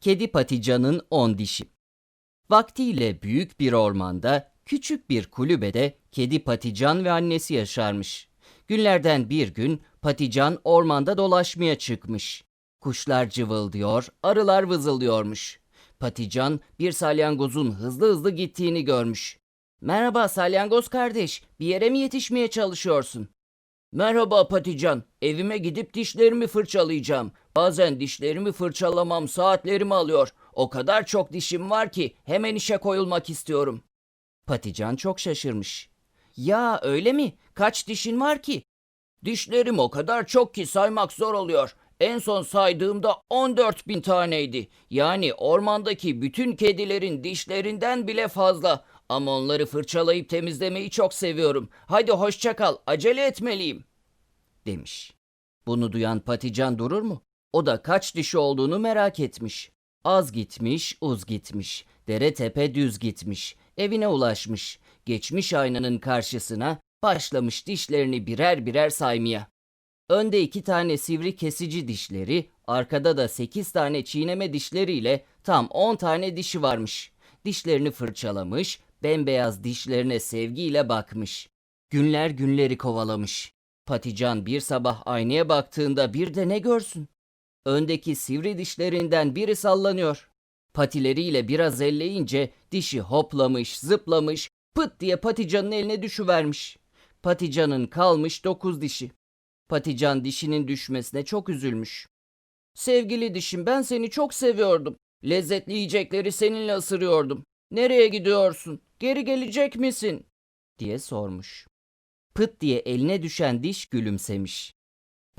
Kedi Patican'ın on dişi. Vaktiyle büyük bir ormanda, küçük bir kulübede Kedi Patican ve annesi yaşarmış. Günlerden bir gün Patican ormanda dolaşmaya çıkmış. Kuşlar cıvıldıyor, arılar vızıldıyormuş. Patican bir salyangozun hızlı hızlı gittiğini görmüş. Merhaba salyangoz kardeş, bir yere mi yetişmeye çalışıyorsun? Merhaba Patican, evime gidip dişlerimi fırçalayacağım. Bazen dişlerimi fırçalamam saatlerimi alıyor. O kadar çok dişim var ki hemen işe koyulmak istiyorum. Patican çok şaşırmış. Ya öyle mi? Kaç dişin var ki? Dişlerim o kadar çok ki saymak zor oluyor. En son saydığımda 14 bin taneydi. Yani ormandaki bütün kedilerin dişlerinden bile fazla. Ama onları fırçalayıp temizlemeyi çok seviyorum. Hadi hoşça kal, acele etmeliyim. Demiş. Bunu duyan Patican durur mu? O da kaç dişi olduğunu merak etmiş. Az gitmiş, uz gitmiş. Dere tepe düz gitmiş. Evine ulaşmış. Geçmiş aynanın karşısına başlamış dişlerini birer birer saymaya. Önde iki tane sivri kesici dişleri, arkada da sekiz tane çiğneme dişleriyle tam on tane dişi varmış. Dişlerini fırçalamış, bembeyaz dişlerine sevgiyle bakmış. Günler günleri kovalamış. Patican bir sabah aynaya baktığında bir de ne görsün? Öndeki sivri dişlerinden biri sallanıyor. Patileriyle biraz elleyince dişi hoplamış, zıplamış, pıt diye Patican'ın eline düşüvermiş. Patican'ın kalmış dokuz dişi. Patican dişinin düşmesine çok üzülmüş. Sevgili dişim ben seni çok seviyordum. Lezzetli yiyecekleri seninle ısırıyordum. Nereye gidiyorsun? Geri gelecek misin? diye sormuş. Pıt diye eline düşen diş gülümsemiş.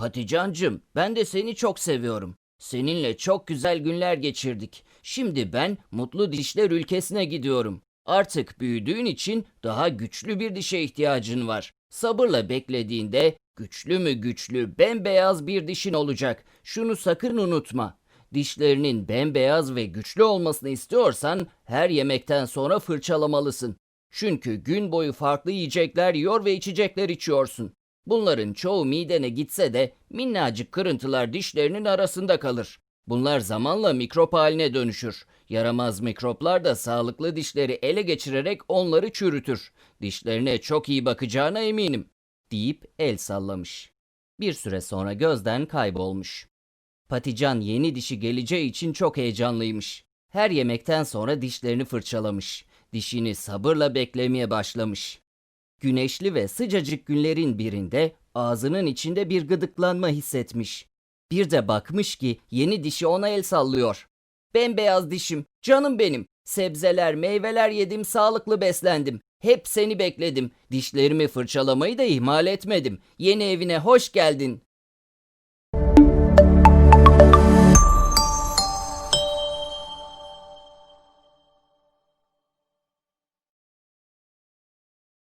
Paticancım ben de seni çok seviyorum. Seninle çok güzel günler geçirdik. Şimdi ben mutlu dişler ülkesine gidiyorum. Artık büyüdüğün için daha güçlü bir dişe ihtiyacın var. Sabırla beklediğinde güçlü mü güçlü bembeyaz bir dişin olacak. Şunu sakın unutma. Dişlerinin bembeyaz ve güçlü olmasını istiyorsan her yemekten sonra fırçalamalısın. Çünkü gün boyu farklı yiyecekler yiyor ve içecekler içiyorsun. Bunların çoğu midene gitse de minnacık kırıntılar dişlerinin arasında kalır. Bunlar zamanla mikrop haline dönüşür. Yaramaz mikroplar da sağlıklı dişleri ele geçirerek onları çürütür. Dişlerine çok iyi bakacağına eminim." deyip el sallamış. Bir süre sonra gözden kaybolmuş. Patican yeni dişi geleceği için çok heyecanlıymış. Her yemekten sonra dişlerini fırçalamış. Dişini sabırla beklemeye başlamış. Güneşli ve sıcacık günlerin birinde ağzının içinde bir gıdıklanma hissetmiş. Bir de bakmış ki yeni dişi ona el sallıyor. Bembeyaz dişim, canım benim. Sebzeler, meyveler yedim, sağlıklı beslendim. Hep seni bekledim. Dişlerimi fırçalamayı da ihmal etmedim. Yeni evine hoş geldin.